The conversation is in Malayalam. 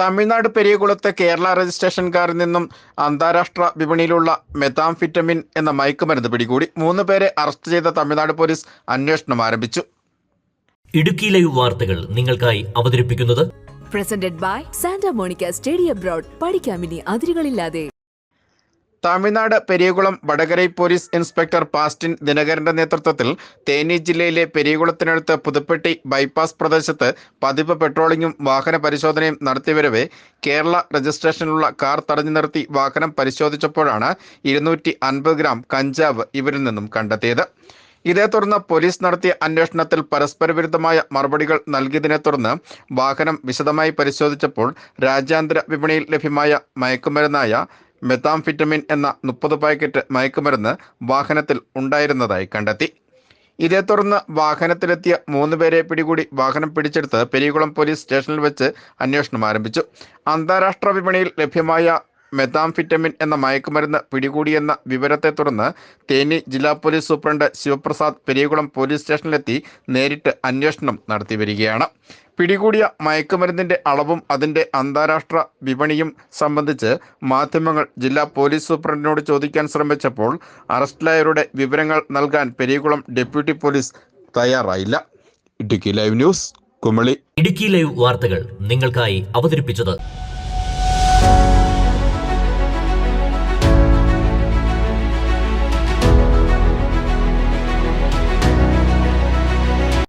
തമിഴ്നാട് പെരിയകുളത്ത് കേരള രജിസ്ട്രേഷൻ കാറിൽ നിന്നും അന്താരാഷ്ട്ര വിപണിയിലുള്ള മെതാംഫിറ്റമിൻ എന്ന മയക്കുമരുന്ന് പിടികൂടി മൂന്ന് പേരെ അറസ്റ്റ് ചെയ്ത തമിഴ്നാട് പോലീസ് അന്വേഷണം ആരംഭിച്ചു. ഇടുക്കി ലൈവ് വാർത്തകൾ നിങ്ങൾക്കായി അവതരിപ്പിക്കുന്നത് presented by Santa Monica stadium പഠിക്കാമിനി അതിരുകളില്ലാതെ. തമിഴ്നാട് പെരിയകുളം വടകരൈ പോലീസ് ഇൻസ്പെക്ടർ പാസ്റ്റിൻ ദിനകരന്റെ നേതൃത്വത്തിൽ തേനി ജില്ലയിലെ പെരിയകുളത്തിനടുത്ത് പുതുപ്പെട്ടി ബൈപ്പാസ് പ്രദേശത്ത് പതിവ് പെട്രോളിങ്ങും വാഹന പരിശോധനയും നടത്തിവരവേ കേരള രജിസ്ട്രേഷനിലുള്ള കാർ തടഞ്ഞു നിർത്തി വാഹനം പരിശോധിച്ചപ്പോഴാണ് ഇരുന്നൂറ്റി ഗ്രാം കഞ്ചാവ് ഇവരിൽ നിന്നും കണ്ടെത്തിയത്. ഇതേ തുടർന്ന് പോലീസ് നടത്തിയ അന്വേഷണത്തിൽ പരസ്പരവിരുദ്ധമായ മറുപടികൾ നൽകിയതിനെ തുടർന്ന് വാഹനം വിശദമായി പരിശോധിച്ചപ്പോൾ രാജ്യാന്തര വിപണിയിൽ ലഭ്യമായ മയക്കുമരുന്നായ മെത്താംഫിറ്റമിൻ എന്ന മുപ്പത് പാക്കറ്റ് മയക്കുമരുന്ന് വാഹനത്തിൽ ഉണ്ടായിരുന്നതായി കണ്ടെത്തി. ഇതേ തുടർന്ന് വാഹനത്തിലെത്തിയ മൂന്ന് പേരെ പിടികൂടി വാഹനം പിടിച്ചെടുത്ത് പെരികുളം പോലീസ് സ്റ്റേഷനിൽ വെച്ച് അന്വേഷണം ആരംഭിച്ചു. അന്താരാഷ്ട്ര വിപണിയിൽ ലഭ്യമായ മെത്താംഫിറ്റമിൻ എന്ന മയക്കുമരുന്ന് പിടികൂടിയെന്ന വിവരത്തെ തുടർന്ന് തേനി ജില്ലാ police superintendent Sivaprasad Periyakulam police സ്റ്റേഷനിലെത്തി നേരിട്ട് അന്വേഷണം നടത്തി വരികയാണ്. പിടികൂടിയ മയക്കുമരുന്നിന്റെ അളവും അതിന്റെ അന്താരാഷ്ട്ര വിപണിയും സംബന്ധിച്ച് മാധ്യമങ്ങൾ ജില്ലാ പോലീസ് സൂപ്രണ്ടിനോട് ചോദിക്കാൻ ശ്രമിച്ചപ്പോൾ അറസ്റ്റിലായവരുടെ വിവരങ്ങൾ നൽകാൻ പെരിയകുളം ഡെപ്യൂട്ടി പോലീസ് തയ്യാറായില്ല. Idukki live news Kumily. Idukki live വാർത്തകൾ നിങ്ങൾക്കായി അവതരിപ്പിച്ചത്